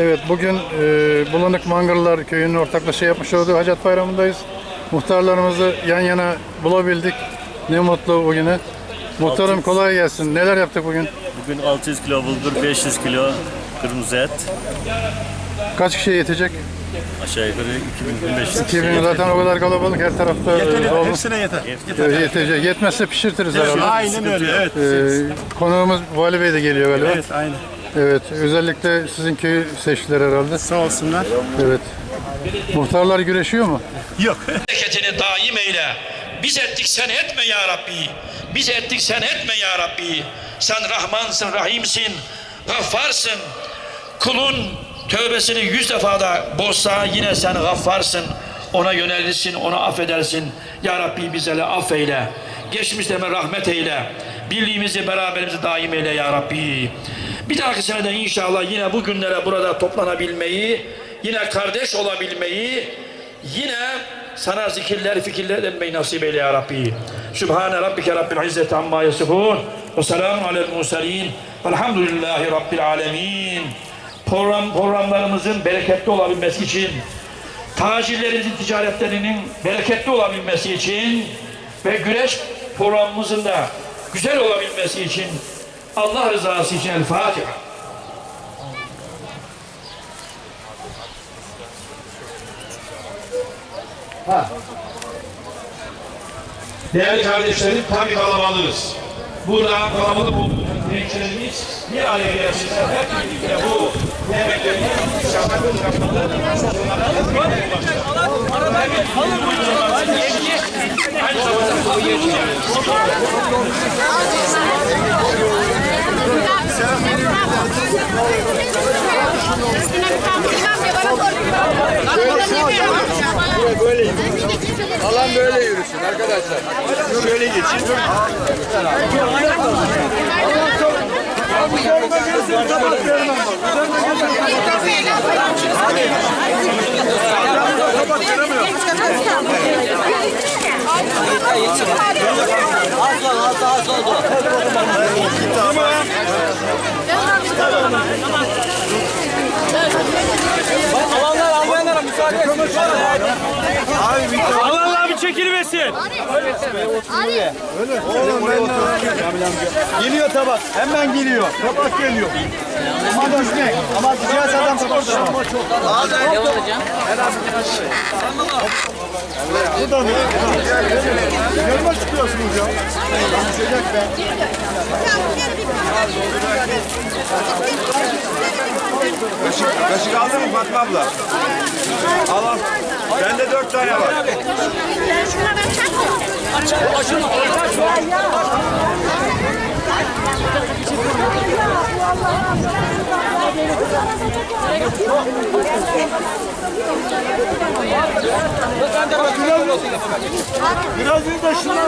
Evet bugün e, Bulanık Mangırlar Köyü'nün ortaklaşa yapmış olduğu Hacat Bayramı'ndayız. Muhtarlarımızı yan yana bulabildik. Ne mutlu bugüne. Muhtarım kolay gelsin. Neler yaptık bugün? Bugün 600 kilo bulgur, 500 kilo kırmızı et. Kaç kişiye yetecek? Aşağı yukarı 2500 2000 zaten o kadar kalabalık her tarafta e, dolu. Hepsine yeter. E, yetecek. Yetmezse pişirtiriz herhalde. Aynen öyle. Evet. E, konuğumuz Vali Bey de geliyor galiba. Evet. Evet. Özellikle sizin köyü seçtiler herhalde. Sağ olsunlar. Evet. Muhtarlar güreşiyor mu? Yok. bereketini daim eyle. Biz ettik sen etme ya Rabbi. Biz ettik sen etme ya Rabbi. Sen Rahmansın, Rahimsin, Gaffarsın. Kulun tövbesini yüz defa da bozsa yine sen Gaffarsın. Ona yönelirsin, ona affedersin. Ya Rabbi bize affeyle. Geçmişlerime rahmet eyle. Birliğimizi, beraberimizi daim eyle ya Rabbi. Bir dahaki senede inşallah yine bu günlere burada toplanabilmeyi, yine kardeş olabilmeyi, yine sana zikirler, fikirler edinmeyi nasip eyle ya Rabbi. Sübhane Rabbike Rabbil İzzeti amma yasifun. Ve selamun alel murselin. Velhamdülillahi Rabbil alemin. Program, programlarımızın bereketli olabilmesi için, tacirlerimizin ticaretlerinin bereketli olabilmesi için ve güreş programımızın da güzel olabilmesi için Allah rızası için El Fatiha. Değerli kardeşlerim, tabi kalabalığız. Burada kalabalık olduğumuz gençlerimiz bir araya gelsinler. Hep birlikte bu yemeklerini bir tane doğru bir Alan böyle yürüsün arkadaşlar. Şöyle geçin. Alanlar almayanlara müsaade etsin. Allah bir çekilmesin. Geliyor tabak. Hemen geliyor. Tabak geliyor. Ama düşmek. Ama düşerse adam tabak Ne olacak? Buradan mı? Yanıma çıkıyorsunuz ya. Düşecek be. Kaşık, kaşık aldın mı Fatma abla? Al al. Bende dört tane var. Şuna ben çakmıyorum. Biraz bir de şuna.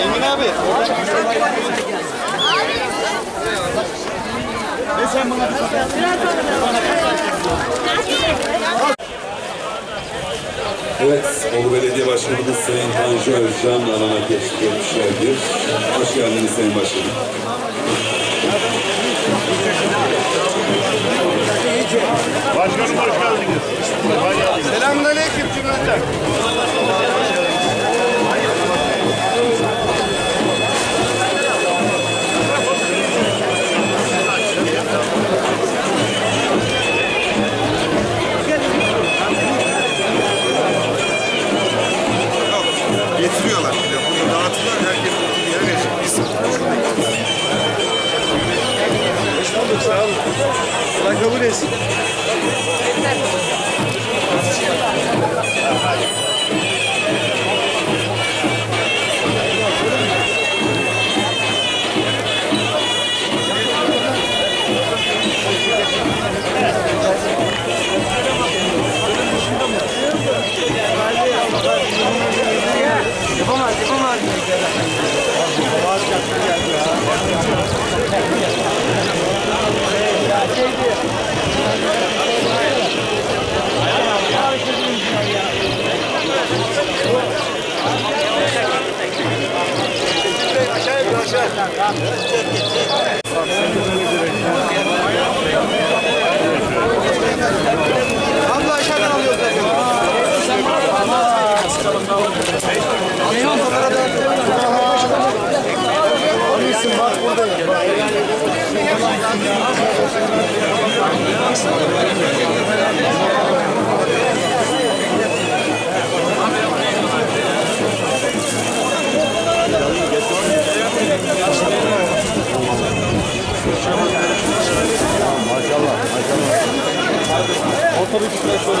Engin abi. Evet, Bolu Belediye Başkanımız Sayın Tanju Özcan alana teşvik etmişlerdir. Hoş geldiniz Sayın Başkanım. Başkanım hoş geldiniz. Sağ olun. Allah kabul etsin. tabii ki flash olur.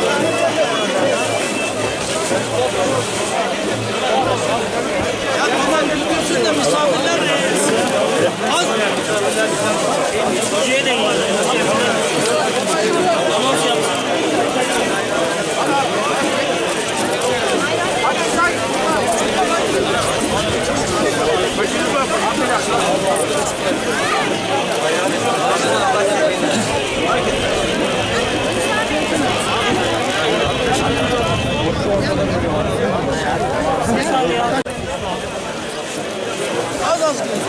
Ya tamam biliyorsun da misafirler az. Şeye de var. Tamam yap. Başınız var. Affedersiniz.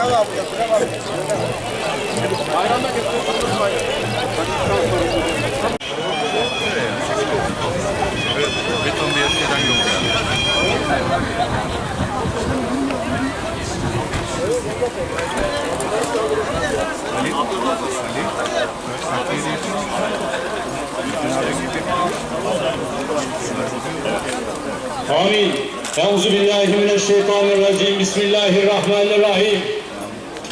ko. Amin. Euzu billahi mineşşeytanirracim. Bismillahirrahmanirrahim.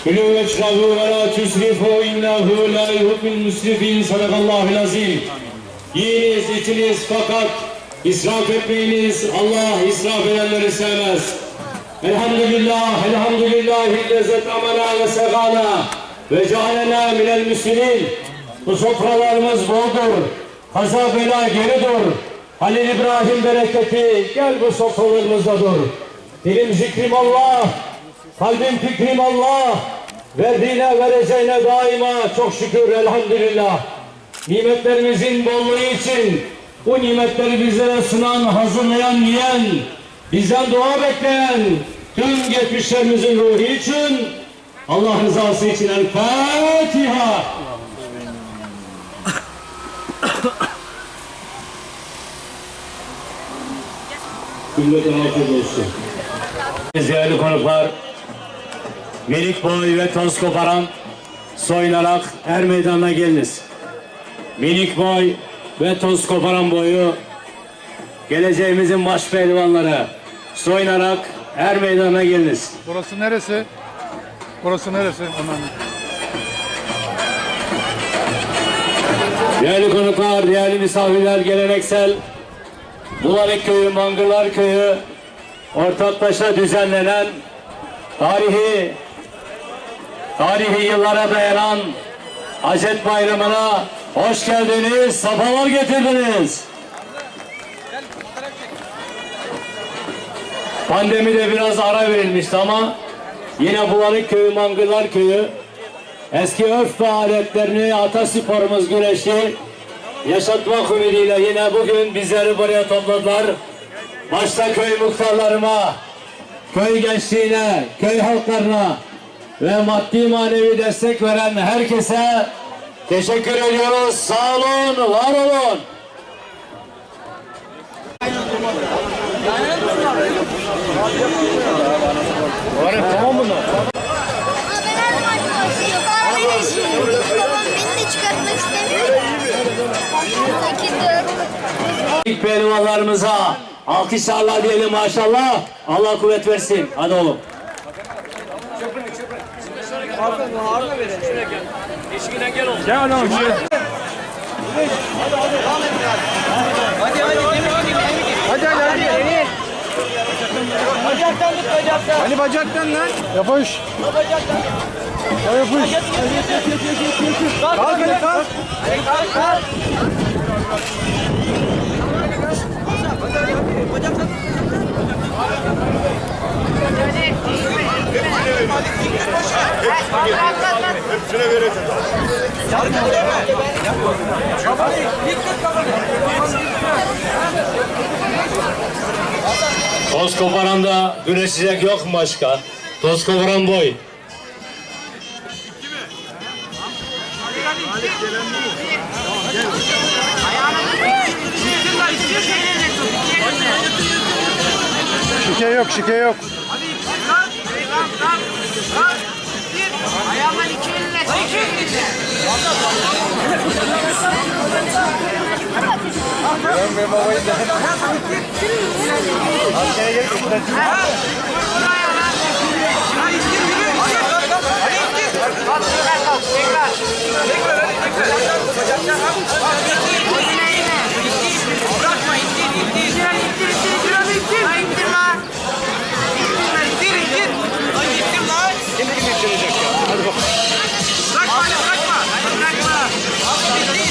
Külü ve şrabu ve la tüsrifu innehu la yuhibbul müsrifin. Sadakallahul azim. Yiyiniz, içiniz fakat israf etmeyiniz. Allah israf edenleri sevmez. Elhamdülillah, elhamdülillah lezzet amana ve segana ve cealena minel müslimin. Bu sofralarımız boldur. Kaza bela geri dur. Halil İbrahim bereketi gel bu sofralarımızda dur. Dilim zikrim Allah, kalbim fikrim Allah. Verdiğine vereceğine daima çok şükür elhamdülillah. Nimetlerimizin bolluğu için bu nimetleri bizlere sunan, hazırlayan, yiyen, bizden dua bekleyen tüm geçmişlerimizin ruhu için Allah rızası için El Fatiha. Cümleten afiyet olsun. Değerli konuklar, minik boy ve toz koparan soyunarak er meydanına geliniz. Minik boy ve toz koparan boyu geleceğimizin baş pehlivanları soyunarak er meydanına geliniz. Burası neresi? Burası neresi? Hemen. Değerli konuklar, değerli misafirler, geleneksel Bulanık Köyü, Mangırlar Köyü ortaklaşa düzenlenen tarihi tarihi yıllara dayanan Hacet Bayramı'na hoş geldiniz, safalar getirdiniz. Pandemide biraz ara verilmişti ama yine Bulanık Köyü, Mangırlar Köyü eski örf ve aletlerini atasporumuz güreşi yaşatmak ümidiyle yine bugün bizleri buraya topladılar. Başta köy muhtarlarıma, köy gençliğine, köy halklarına ve maddi manevi destek veren herkese teşekkür ediyoruz. Sağ olun, var olun. Ama ben her zaman çalışıyorum. Bana beni işim. Babam beni de çıkartmak Aferin harika verin. Şuraya gel. Eşiğinden gel oğlum. Gel oğlum. Hadi hadi. Devam et biraz. Hadi hadi. Hadi hadi. Hadi hadi. Bacaktan tut bacaktan. Hani bacaktan lan? Yapış. Bacaktan. Ya yapış. Kalk kalk kalk. Hadi kalk kalk. Bacaktan. Bacaktan. Hepsine vereceğiz. Yardım edin mi? Yapma. Dikkat kapatın. Toz koparanda güneşecek yok mu başka? Toz koparan boy. Şike yok, şike yok. Hadi, hadi, hadi, hadi, hadi. Ayağımdan iki elle. İki elle. Bırakma ittir ittir. İttir İttirecek ya? Hadi bak. Bırakma hadi bırakma. Hadi bırakma. İttir.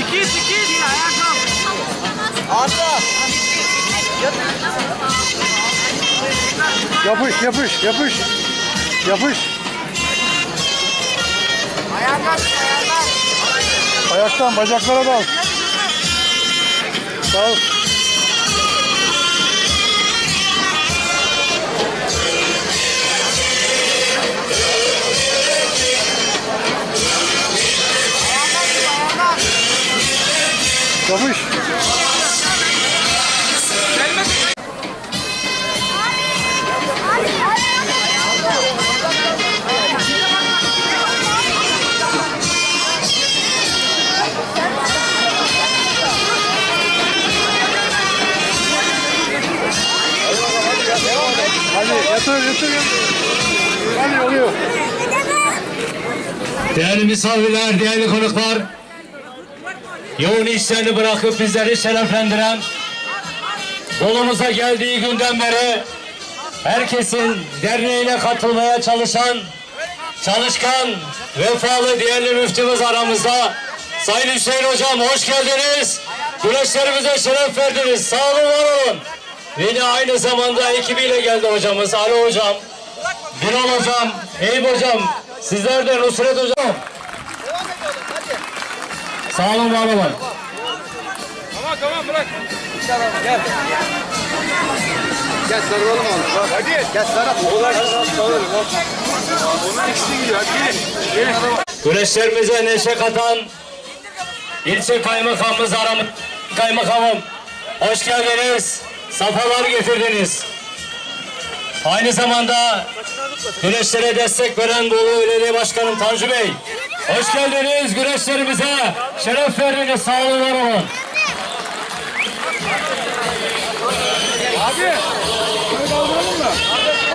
İkiz ikiz. Ayağa kalk. Yapış, yapış, yapış. Yapış. Ayağa kalk. Ayağa kalk. Ayaktan bacaklara dal. Dal. Yapış. Hadi yatır, yatır, yatır. Hadi oluyor. Değerli misafirler, değerli konuklar, yoğun işlerini bırakıp bizleri şereflendiren, Bolu'muza geldiği günden beri herkesin derneğine katılmaya çalışan, çalışkan, vefalı değerli müftümüz aramızda. Sayın Hüseyin Hocam hoş geldiniz. Güreşlerimize şeref verdiniz. Sağ olun, var olun. Yine aynı zamanda ekibiyle geldi hocamız Ali Hocam. Birol Hocam, Eyüp Hocam, sizler de Nusret Hocam. Sağ olun, var olun. Gel sarılalım onu. Hadi. Gel sarıl. Olay sarılalım. Onun ikisi gidiyor. Hadi gelin. Güreşlerimize neşe katan ilçe kaymakamımız aramız kaymakamım. Hoş geldiniz. Safalar getirdiniz. Aynı zamanda güreşlere destek veren Bolu Belediye Başkanım Tanju Bey. Hoş geldiniz güreşlerimize. Şeref verdiniz. Sağ olun, var olun. Abi.